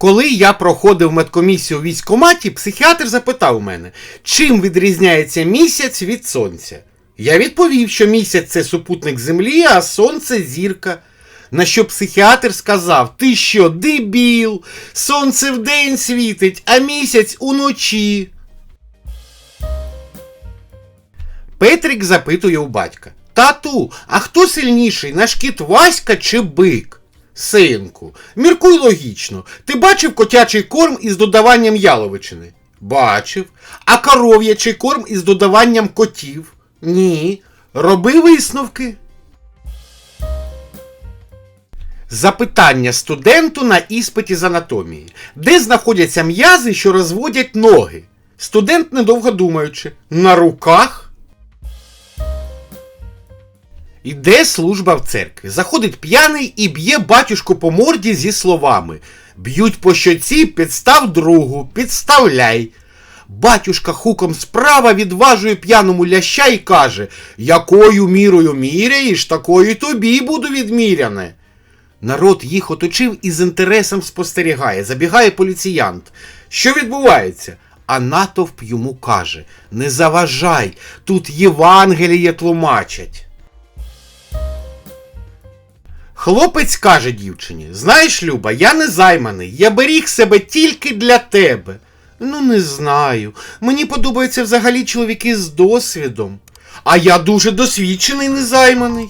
Коли я проходив медкомісію у військкоматі, психіатр запитав мене, чим відрізняється місяць від сонця. Я відповів, що місяць це супутник Землі, а сонце зірка. На що психіатр сказав: Ти що, дебіл? Сонце вдень світить, а місяць уночі. Петрик запитує у батька: Тату, а хто сильніший, наш кіт Васька чи бик? Синку, міркуй логічно. Ти бачив котячий корм із додаванням яловичини? Бачив. А коров'ячий корм із додаванням котів? Ні. Роби висновки. Запитання студенту на іспиті з анатомії. Де знаходяться м'язи, що розводять ноги? Студент, недовго думаючи, на руках? Іде служба в церкві. Заходить п'яний і б'є батюшку по морді зі словами Б'ють по щоці, підстав другу, підставляй. Батюшка хуком справа відважує п'яному ляща і каже Якою мірою міряєш, такою тобі буду відміряне. Народ їх оточив і з інтересом спостерігає. Забігає поліціянт. Що відбувається? А натовп йому каже: Не заважай, тут Євангеліє тлумачать. Хлопець каже дівчині: Знаєш, Люба, я не займаний, я беріг себе тільки для тебе. Ну, не знаю. Мені подобаються взагалі чоловіки з досвідом. А я дуже досвідчений незайманий.